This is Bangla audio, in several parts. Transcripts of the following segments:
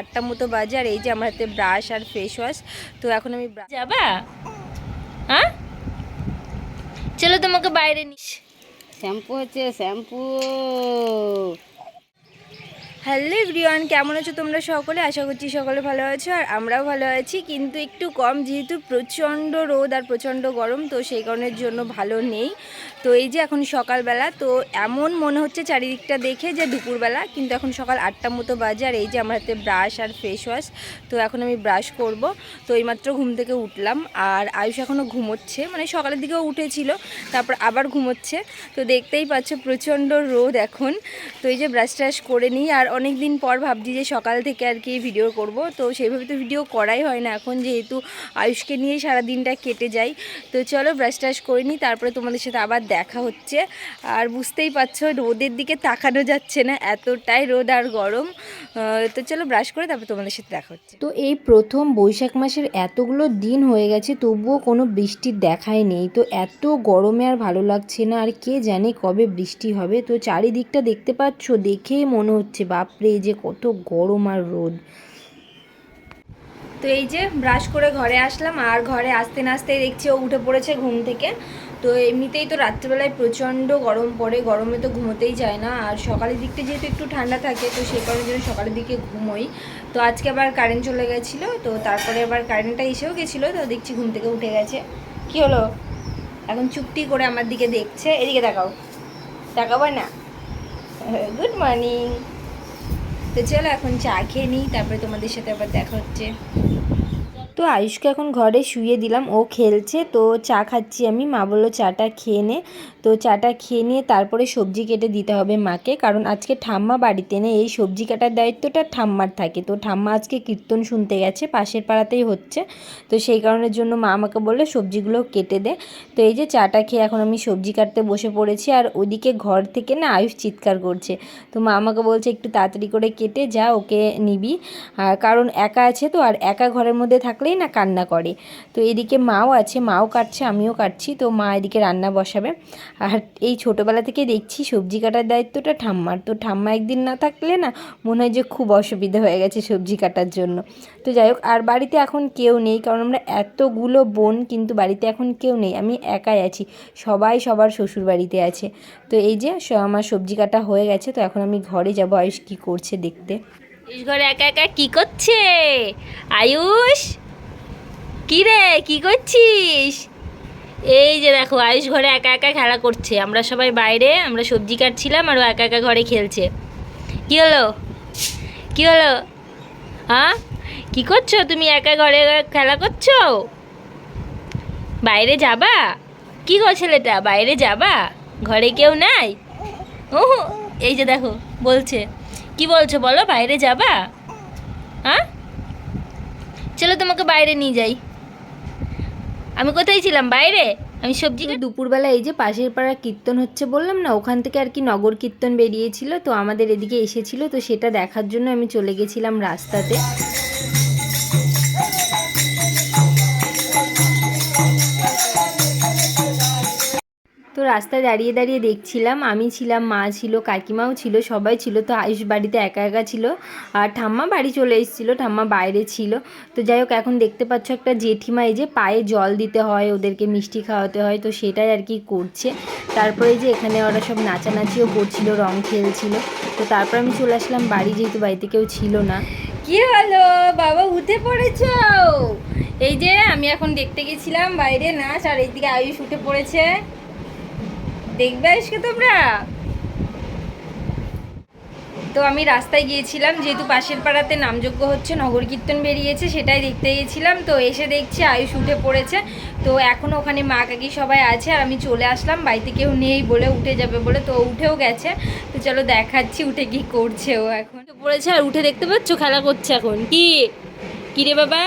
আটটা মতো বাজে আর এই যে আমার হাতে ব্রাশ আর ফেস ওয়াশ তো এখন আমি যাবা? হ্যাঁ? চলো তোমাকে বাইরে নিস। শ্যাম্পু হচ্ছে শ্যাম্পু। হ্যালো এভরিওয়ান, কেমন আছো তোমরা সকলে? আশা করছি সকলে ভালো আছো আর আমরাও ভালো আছি। কিন্তু একটু কম, যেহেতু প্রচণ্ড রোদ আর প্রচণ্ড গরম, তো সেই কারণের জন্য ভালো নেই। তো এই যে এখন সকালবেলা, তো এমন মনে হচ্ছে চারিদিকটা দেখে যে দুপুরবেলা, কিন্তু এখন সকাল আটটা মতো বাজে আর এই যে আমার হাতে ব্রাশ আর ফেস ওয়াশ তো এখন আমি ব্রাশ করব। তো এইমাত্র ঘুম থেকে উঠলাম আর আয়ুষ এখনও ঘুমোচ্ছে মানে সকালের দিকেও উঠেছিল, তারপর আবার ঘুমোচ্ছে। তো দেখতেই পাচ্ছ প্রচণ্ড রোদ এখন। তো এই যে ব্রাশ ট্রাশ করে নিই আর অনেক দিন পর ভাবছি যে সকাল থেকে আর কি ভিডিও করব। তো সেইভাবে তো ভিডিও করাই হয় না এখন, যেহেতু আয়ুষকে নিয়ে সারা দিনটা কেটে যায়। তো চলো ব্রাশ ট্রাশ করে নিই, তারপরে তোমাদের সাথে আবার দেখা হচ্ছে। আর বুঝতেই পারছ, রোদের দিকে তাকানো যাচ্ছে না, এতটাই রোদ আর গরম। তো চলো ব্রাশ করে তারপর তোমাদের সাথে দেখা হচ্ছে। তো এই প্রথম বৈশাখ মাসের এতগুলো দিন হয়ে গেছে, তবুও কোনো বৃষ্টির দেখাই নেই। তো এত গরমে আর ভালো লাগছে না, আর কে জানে কবে বৃষ্টি হবে। তো চারিদিকটা দেখতে পাচ্ছ, দেখেই মনে হচ্ছে বাপরে যে কত গরম আর রোদ। তো এই যে ব্রাশ করে ঘরে আসলাম, আর ঘরে আসতে না আসতেই দেখছি ও উঠে পড়েছে ঘুম থেকে। তো এমনিতেই তো রাত্রেবেলায় প্রচণ্ড গরম পড়ে, গরমে তো ঘুমোতেই যায় না। আর সকালের দিকটা যেহেতু একটু ঠান্ডা থাকে, তো সেই কারণের জন্য সকালের দিকে ঘুমোই। তো আজকে আবার কারেন্ট চলে গেছিল, তো তারপরে আবার কারেন্টটা এসেও গেছিল, তো দেখছি ঘুম থেকে উঠে গেছে। কি হলো? এখন চুপটি করে আমার দিকে দেখছে। এদিকে তাকাও। তাকাবো না? গুড মর্নিং তো চলো এখন চা খেয়ে নিই তারপরে তোমাদের সাথে আবার দেখা হচ্ছে। তো আয়ুষকে এখন ঘরে শুয়ে দিলাম, ও খেলছে, তো চা খাচ্ছি আমি। মা বলল, চাটা খেয়ে নে। তো চাটা খেয়ে নিয়ে তারপরে সবজি কেটে দিতে হবে মাকে, কারণ আজকে ঠাম্মা বাড়িতে নেই। এই সবজি কাটার দায়িত্বটা ঠাম্মার থাকে। তো ঠাম্মা আজকে কীর্তন শুনতে গেছে, পাশের পাড়াতেই হচ্ছে। তো সেই কারণের জন্য মা আমাকে বলল, সবজিগুলো কেটে দে। তো এই যে চাটা খেয়ে এখন আমি সবজি কাটতে বসে পড়েছি, আর ওদিকে ঘর থেকে না আয়ুষ চিৎকার করছে। তো মা আমাকে বলছে, একটু তাড়াতাড়ি করে কেটে যা, ওকে নিবি। আর কারণ একা আছে তো, আর একা ঘরের মধ্যে থাকলেই না কান্না করে। তো এদিকে মাও আছে, মাও কাটছে, আমিও কাটছি, তো মা এদিকে রান্না বসাবে। আর এই ছোটোবেলা থেকে দেখছি সবজি কাটার দায়িত্বটা ঠাম্মার। তো ঠাম্মা একদিন না থাকলে না মনে হয় যে খুব অসুবিধা হয়ে গেছে সবজি কাটার জন্য। তো যাই হোক, আর বাড়িতে এখন কেউ নেই, কারণ আমরা এতগুলো বোন, কিন্তু বাড়িতে এখন কেউ নেই। আমি একাই আছি, সবাই সবার শ্বশুর বাড়িতে আছে। তো এই যে আমার সবজি কাটা হয়ে গেছে, তো এখন আমি ঘরে যাব। আয়ুষ কী করছে দেখতে। ঘরে একা একা কি করছে? আয়ুষ? কি রে কি করছিস? এই যে দেখো, আয়ুষ ঘরে একা একা খেলা করছে। আমরা সবাই বাইরে, আমরা সবজি কাটছিলাম আর ও একা একা ঘরে খেলছে। কি হলো? কি হলো? হ্যাঁ? কি করছ? তুমি একা ঘরে খেলা করছ? বাইরে যাবা? কি গো ছেলেটা, বাইরে যাবা? ঘরে কেউ নাই? ও এই যে দেখো, বলছে। কি বলছো বলো, বাইরে যাবা? হ্যাঁ? চলো তোমাকে বাইরে নিয়ে যাই। আমি কোথায় ছিলাম? বাইরে? আমি সবজি দুপুরবেলা এই যে পাশের পাড়া কীর্তন হচ্ছে বললাম না, ওখান থেকে আর কি নগর কীর্তন বেরিয়েছিল, তো আমাদের এদিকে এসেছিল, তো সেটা দেখার জন্য আমি চলে গেছিলাম রাস্তাতে। রাস্তায় দাঁড়িয়ে দাঁড়িয়ে দেখছিলাম। আমি ছিলাম, মা ছিল, কাকিমাও ছিল, সবাই ছিল। তো আয়ুষ বাড়িতে একা একা ছিল। আর ঠাম্মা বাড়ি চলে এসেছিল, ঠাম্মা বাইরে ছিল। তো যাই হোক, এখন দেখতে পাচ্ছ একটা জেঠিমা, এই যে পায়ে জল দিতে হয়, ওদেরকে মিষ্টি খাওয়াতে হয়। তো সেটাই আর কি করছে। তারপরে যে এখানে ওরা সব নাচানাচিও করছিল, রং খেলছিল। তো তারপর আমি চলে আসলাম বাড়ি, যেহেতু বাড়িতে কেউ ছিল না। কি হলো? বাবা, উঠে পড়েছ? এই যে আমি এখন দেখতে গেছিলাম বাইরে নাচ, আর এইদিকে আয়ুষ উঠে পড়েছে। দেখবে আজকে তোমরা? তো আমি রাস্তায় গিয়েছিলাম, যেহেতু পাশের পাড়াতে নামযজ্ঞ হচ্ছে, নগর কীর্তন বেরিয়েছে, সেটাই দেখতে গিয়েছিলাম। তো এসে দেখছি আয়ুষ উঠে পড়েছে। তো এখনও ওখানে মা কাকি সবাই আছে, আর আমি চলে আসলাম। বাড়িতে কেউ নেই বলে উঠে যাবে বলে তো উঠেও গেছে। তো চলো দেখাচ্ছি উঠে কি করছে ও এখন। পড়েছে আর উঠে দেখতে পাচ্ছ, খেলা করছে এখন। কি? কি রে বাবা?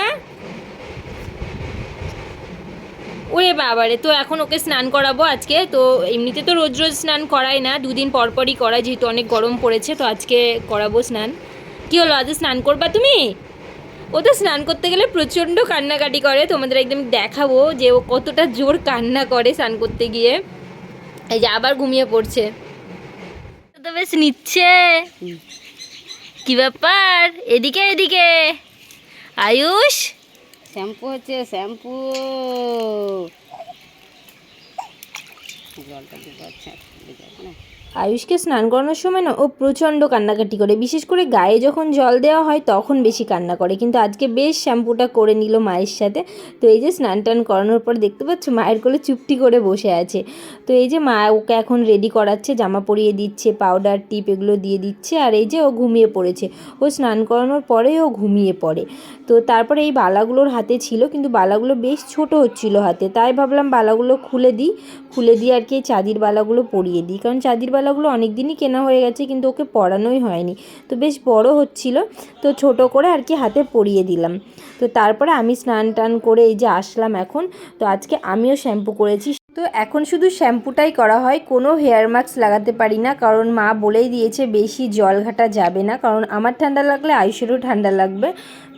ওরে বাবারে তো এখন ওকে স্নান করাবো আজকে। তো এমনিতে তো রোজ রোজ স্নান করাই না দুদিন পর পরই করাই যেহেতু অনেক গরম পড়েছে তো আজকে করাবো স্নান। কি হলো আজ স্নান করবা তুমি? ও তো স্নান করতে গেলে প্রচণ্ড কান্নাকাটি করে তোমাদের একদম দেখাবো যে ও কতটা জোর কান্না করে স্নান করতে গিয়ে। এই যে আবার ঘুমিয়ে পড়ছে। তো বেশ নিচ্ছে। কি ব্যাপার? এদিকে এদিকে। আয়ুষ? শ্যাম্পু হচ্ছে শ্যাম্পু জলটা দিতে পারছে না আয়ুষকে স্নান করানোর সময় না ও প্রচণ্ড কান্নাকাটি করে। বিশেষ করে গায়ে যখন জল দেওয়া হয় তখন বেশি কান্না করে। কিন্তু আজকে বেশ শ্যাম্পুটা করে নিল মায়ের সাথে। তো এই যে স্নান টান করানোর পর দেখতে পাচ্ছ মায়ের কোলে চুপটি করে বসে আছে। তো এই যে মা ওকে এখন রেডি করাচ্ছে, জামা পরিয়ে দিচ্ছে পাউডার টিপ এগুলো দিয়ে দিচ্ছে আর এই যে ও ঘুমিয়ে পড়েছে। ও স্নান করানোর পরেই ও ঘুমিয়ে পড়ে। তো তারপরে এই বালাগুলোর হাতে ছিল কিন্তু বালাগুলো বেশ ছোট হচ্ছিল হাতে। তাই ভাবলাম বালাগুলো খুলে দিই। খুলে দিয়ে আর কি চাঁদির বালাগুলো পরিয়ে দিই। কারণ চাঁদির বালাগুলো অনেক দিনই কেনা হয়ে গেছে, কিন্তু ওকে পড়ানোই হয়নি। তো বেশ বড় হচ্ছিল, তো ছোট করে আর কি হাতে পরিয়ে দিলাম। তো তারপরে আমি স্নান টান করে এই যে আসলাম এখন, তো আজকে আমিও শ্যাম্পু করেছি। তো এখন শুধু শ্যাম্পুটাই করা হয়, কোনো হেয়ার মাস্ক লাগাতে পারি না, কারণ মা বলেই দিয়েছে বেশি জল ঘাটা যাবে না, কারণ আমার ঠান্ডা লাগলে আয়ুষেরও ঠান্ডা লাগবে।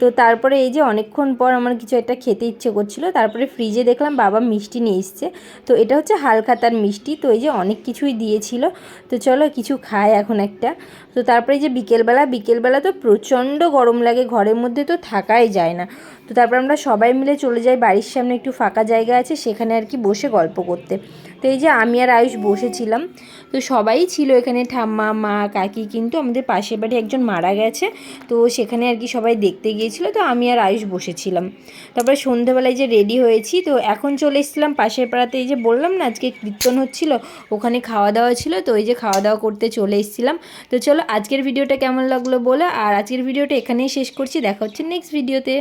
তো তারপরে এই যে অনেকক্ষণ পর আমার কিছু একটা খেতে ইচ্ছে করছিল, তারপরে ফ্রিজে দেখলাম বাবা মিষ্টি নিয়ে এসছে। তো এটা হচ্ছে হালখাতার মিষ্টি, তো এই যে অনেক কিছুই দিয়েছিল। তো চলো কিছু খায় এখন একটা। তো তারপরে এই যে বিকেলবেলা বিকেলবেলা তো প্রচণ্ড গরম লাগে, ঘরের মধ্যে তো থাকাই যায় না। তো তারপর আমরা সবাই মিলে চলে যাই, বাড়ির সামনে একটু ফাঁকা জায়গা আছে, সেখানে আর কি বসে গল্প করতে। তো এই যে আমি আর আয়ুষ বসেছিলাম, তো সবাই ছিল এখানে, ঠাম্মা, মা, কাকি কিন্তু আমাদের পাশের বাড়ি একজন মারা গেছে, তো সেখানে আর কি সবাই দেখতে গিয়েছিল, তো আমি আর আয়ুষ বসেছিলাম। তারপরে সন্ধেবেলায় যে রেডি হয়েছি, তো এখন চলে এসেছিলাম পাশের পাড়াতে, এই যে বললাম না আজকে কীর্তন হচ্ছিল, ওখানে খাওয়া দাওয়া ছিল, তো ওই যে খাওয়া দাওয়া করতে চলে এসেছিলাম। তো চলো আজকের ভিডিওটা কেমন লাগল বলো, আর আজকের ভিডিওটা এখানেই শেষ করছি, দেখা হচ্ছে নেক্সট ভিডিওতে